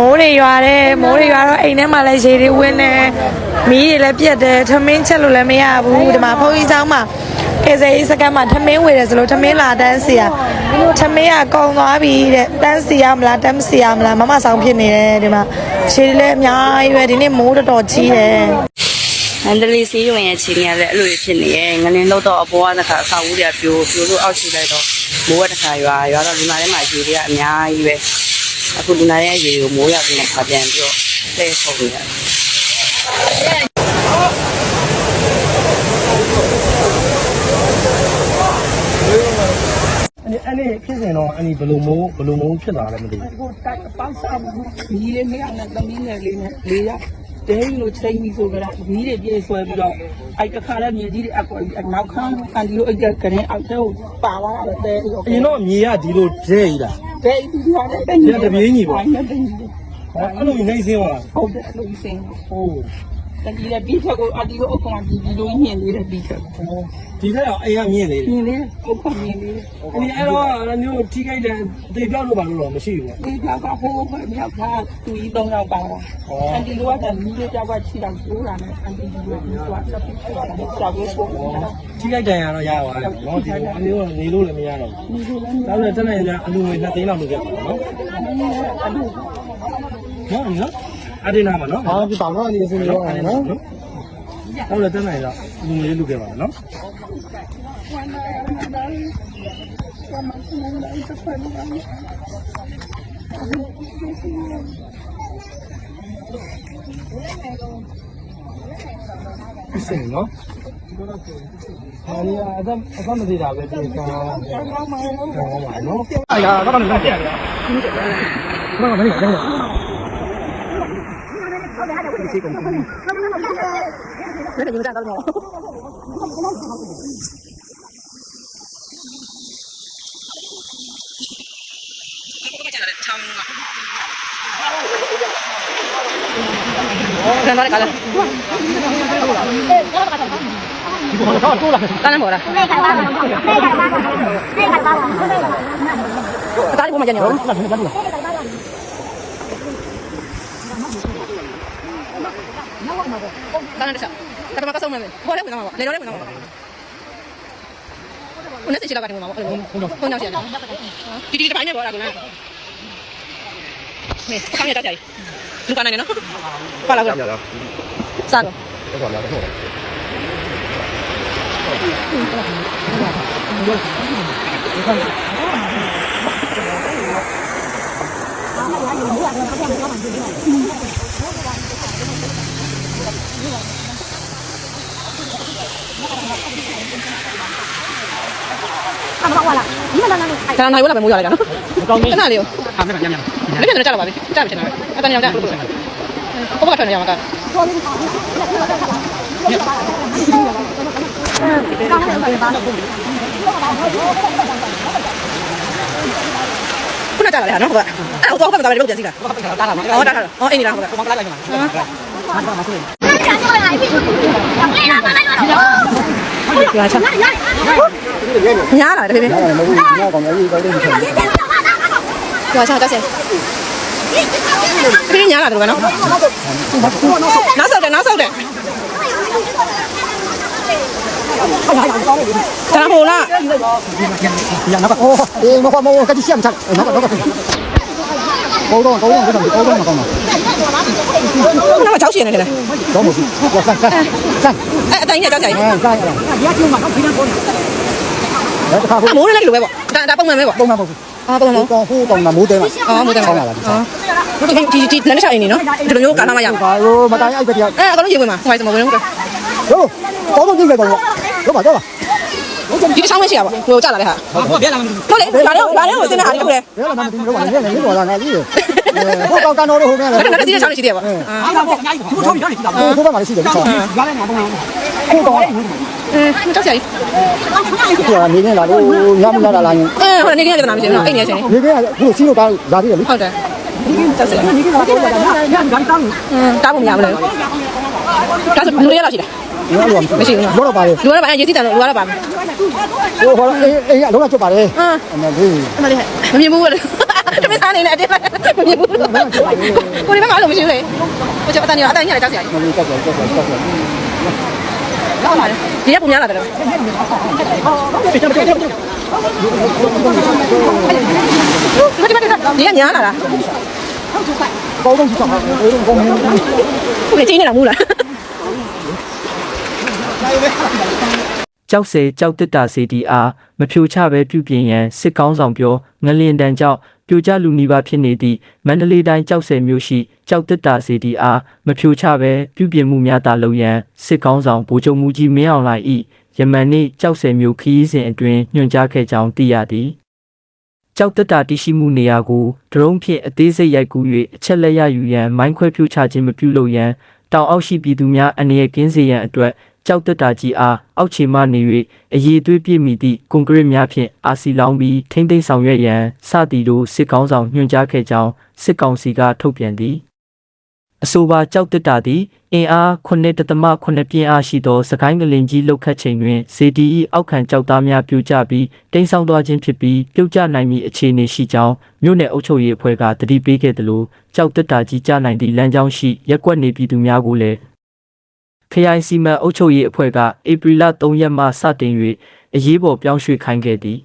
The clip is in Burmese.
မိုးတွေရွာတယ်မိုးတွေရွာတော့အိမ်ထဲမှာလည်းရေတွေဝင်နေမီးတွေလည်းပြက်တယ်ထမင်းချက်လို့လည်းမရဘူးဒီမှာဖုန်းကြီးကျောင်းမှာကေစေးစကမ်းမှာထမင်းဝေတယ်ဆိုလို့ထမင်းလာတန်းစီရထမင်းကကုံသွားပြီတဲ့တန်းစီရမလားတန်းစီရမလားမမဆောင်ဖြစ်နေတယ်ဒီမှာခြေလည်းအများကြီးပဲဒီနေ့မိုးတော်တော်ကြီးတယ်မန္တလေးစီးရုံရဲ့ခြေကြီးကလည်းအဲ့လိုဖြစ်နေရဲ့ငလင်းလို့တော့အပေါ်ကတစ်ခါအဆောက်အဦတွေကပြိုပြိုလို့အောက်ချလိုက်တော့မိုးကတစ်ခါရွာရွာတော့ဒီမှာထဲမှာခြေတွေကအများကြီးပဲ အခုလူနာရဲ့ရေကိုမိုးရောက်ပြီးတော့ခါပြန်ပြီးတော့လှည့်ထုတ်နေရတယ်အဲ့ဒီအဲ့ဒီဖြစ်စဉ်တော့အဲ့ဒီဘယ်လိုမိုးဘယ်လိုမိုးဖြစ်လာလဲမသိဘူးကိုတိုက်ပေါင်းစားမီးလေးမရနဲ့သမီးငယ်လေးနဲ့လေးရ ဒိန်းလို့ချိန်ပြီးဆိုကြတာမီးတွေပြေးဆွဲပြီးတော့အဲ့တခါလဲမြေကြီးတွေအကွက်ပြီးနောက်ခန်းကန်ဒီလိုအိတ်ကကရင်အောက်ထဲကိုပါသွားတယ်တဲ့ရောအရင်တော့မြေကဒီလိုဒဲကြီးလားတဲ့ဒီလိုနဲ့တဲ့ဒီကတပြေးညီပေါ့နဲ့တဲ့ဟောအဲ့လိုနေစင်းပါလားဟုတ်တယ်လို့စင်ဟိုးတ ကယ်ပြီးချက်ကိုအတီကိုအကောင်ဒီဒီလိုညင်လေးတဲ့ပြီးချက်ဒီထက်တော့အိမ်ကမြင့်နေတယ်ညင်လေးအကောင်ညင်လေးအဲ့ဒီအဲ့တော့အဲ့မျိုးထိခိုက်တယ်အသေးပြောက်လို့ပါလို့တော့မရှိဘူးပေါ့ဒီကကဟိုးဘက်မြောက်ကသူကြီး၃ယောက်ပါတာအန်တီလိုကမီးလေးကြောက်ကချီတော့ကျိုးတာနဲ့အန်တီဒီလိုပြီးသွားတက်ပြီးသွားတယ်ကြောက်လို့ပို့နေတာထိခိုက်တယ်ရတော့ရပါတယ်နော်ဒီလိုအမျိုးနေလို့လည်းမရတော့ဘူးဒါလည်းတက်နေကြအလူငွေ2သိန်းလောက်လုပ်ခဲ့ပါနော်နော်နော် အဲ့ဒီနားမှာနော်အားဒီဘာမှအနေအဆင်မရောအောင်နော်ဟုတ်လားတက်နိုင်လားလူငွေလူခဲ့ပါနော်အစင်နော်အားရအဒမ်အဒမ်မသေးတာပဲပြေကောင်းကောင်းပါနော်အားရတော့လည်းမပြတ်ဘူးကောင်းပါမင်းကောင်းပါ လည်းကားလည်းကားလည်းပေါ်လာကားလည်းပေါ် မှာကျန်နေတော့ကားလည်းတစ်ချက်ဒါပေမဲ့ကဆုံးမယ်ဘောလည်းဝင်သွားမှာလေတော့လည်းဝင်သွားမှာခုနကစီလာကနေမှာပေါ့အဲ့လိုခုနကစီလာတီတီတိုင်းနဲ့ပေါ်လာကုန်လားဟေးခေါင်းရတက်ကြလူကနိုင်နေနော်ပါလာကြစားတော့ အမဟုတ်လားဒီမှာလာလာလေးဒါနိုင်ဝလာပဲမိုးရလိုက်တာနော်မကောင်းဘူးခဏလေးကိုအားမရညံ့ညံ့လက်ပြန်တော့ကြလာပါပြီကြပါချင်တာပဲအတန်ညောင်ကြဘောကထွက်နေရမှာကတော်လေးကောင်းတယ်ဘာခုနကကြလာလေဟာနော်ဟုတ်ကအဲ့တော့ဘာမှမတော်ဘူးလုပ်ပြန်စီလားတားလာမှာဟောတားလာဟောအင်းနေလားဟုတ်ကဘာမှလိုက်လိုက်မှာဟာဘာမှမဆိုးဘူး 过，上。你拿过来，这边。拿过来，没用，拿。你拿来，上，这边。你拿过来，这边拿。手的，拿手的。高档高档这种高档嘛，高档。 ခုနကကြောက်ရှင်နေတယ် 高模式，我三三三， အဲ့အတိုင်းနဲ့ကြောက်ကြရင် 哎三了。来，他会 အမိုးလေးလိုပဲပေါ့ဒါဒါပုံမှန်ပဲပေါ့ 东南模式， အာပုံမှန် 高户东南模式嘛。 အော်မိုးတယ် 好 မှာ 了， အော်ဒီဒီဒီလည်းချက်အင်းနေနော်ဒီလိုမျိုးကာလာမရဘူး ကာရိုမတိုင်းအိုက်ကြတယ် အဲအကောင်လုံးရေဝင်မှာဟိုင်စမဝင်ဘူး တို့တော်တော်ကြည့်ကြတော့တို့ပါတော့ပါ ဒီတစ်ချောင်းပဲရှိရပါဟိုကြာလာတဲ့ဟာဟုတ်လေလာတော့လာတော့စင်းတဲ့ဟာလေးခုလေဘယ်မှာမတင်တော့ပါနဲ့နေတော့လာငါကြီးဟိုကောင်ကန်တော်တို့ဟိုနဲ့အဲ့ဒါလည်းစီးတဲ့ချောင်းလေးရှိတယ်ပေါ့အာဟိုဘက်မှာရှိတယ်ချောင်းအဲကြောက်စရာကြီးသူကနေနေလာလို့ညမလာလာရင်အဲဟိုနေကင်းရတဲ့နာမရှိဘူးနော်အိမ်နေရှင်နေကဟိုစီးလို့ကားလာသေးတယ်လေဟုတ်တယ်ကြောက်စရာอืมတားဖို့မရဘူးလေဒါဆိုလူရရရှိ လောလောမရှိဘူးလောတော့ပါတယ်လူကတော့ပါရေးစီတန်တော့လူကတော့ပါမယ်ဟိုဟောအေးအေးလောကချက်ပါတယ်အင်းအမေလေးအမလေးမမြင်ဘူးလို့တမစားနေနဲ့အတင်းမမြင်ဘူးလို့ကိုဒီဘက်ကလည်းမရှိဘူးလေကိုကျော်အတန်ကြီးအတန်ကြီးလည်းကြောက်စရာကြီးမမြင်ကြောက်ကြောက်ကြောက်ကြောက်လောက်လာတယ်ဒီရက်ပုံများလာတယ်တော့မတိမတိဒီရက်များလာတာဟုတ်ကျိုက်ကောင်းတော့ကျိုက်ကောင်းကောင်းကိုယ်ချင်းနေတာမဟုတ်လား ကြောက်စဲကြောက်တက်တာစီတီအားမဖြိုချပဲပြုပြင်ရန်စစ်ကောင်းဆောင်ပြောငလင်တန်ကြောင့်ပြိုကျလူနီးပါးဖြစ်နေသည့်မန္တလေးတိုင်းကြောက်စဲမြို့ရှိကြောက်တက်တာစီတီအားမဖြိုချပဲပြုပြင်မှုများသာလုပ်ရန်စစ်ကောင်းဆောင်ဗိုလ်ချုပ်မူကြီးမင်းအောင်လှိုင်၏ယမန်နေ့ကြောက်စဲမြို့ခရီးစဉ်အတွင်းညွှန်ကြားခဲ့ကြောင်းသိရသည်ကြောက်တက်တာတရှိမှုနေရာကိုဒရုန်းဖြင့်အသေးစိတ်ရိုက်ကူး၍အချက်လက်ရယူရန်မိုင်းခွဲဖြိုချခြင်းမပြုလုပ်ရန်တောင်အောက်ရှိပြည်သူများအနေနဲ့ကင်းစေရန်အတွက် ကြောက်တက်တာကြီးအားအောက်ခြေမှနေ၍အရေးသွေးပြည့်မိသည့်ကွန်ကရစ်များဖြင့်အာစီလောင်းပြီးထိမ့်သိမ်းဆောင်ရွက်ရန်စသည်တို့စစ်ကောင်းဆောင်ညွှန်ကြားခဲ့ကြောင်းစစ်ကောင်စီကထုတ်ပြန်သည်အဆိုပါကြောက်တက်တာသည်အင်အား9.8ပြင်းအားရှိသောစကိုင်းကလင်ကြီးလောက်ခတ်ချိန်တွင် CDE အောက်ခံကြောက်သားများပြိုကျပြီးတိမ်ဆောင်းသွားခြင်းဖြစ်ပြီးပြုတ်ကျနိုင်မည့်အခြေအနေရှိကြောင်းမြို့နယ်အုပ်ချုပ်ရေးအဖွဲ့ကတတိပေးခဲ့သလိုကြောက်တက်တာကြီးကျနိုင်သည့်လမ်းကြောင်းရှိရက်ကွက်နေပြည်သူများကိုလည်း ခရိုင်စီမံအုပ်ချုပ်ရေးအဖွဲ့ကဧပြီလ3ရက်မှစတင်၍အရေးပေါ်ပြောင်းရွှေ့ခိုင်းခဲ့သည်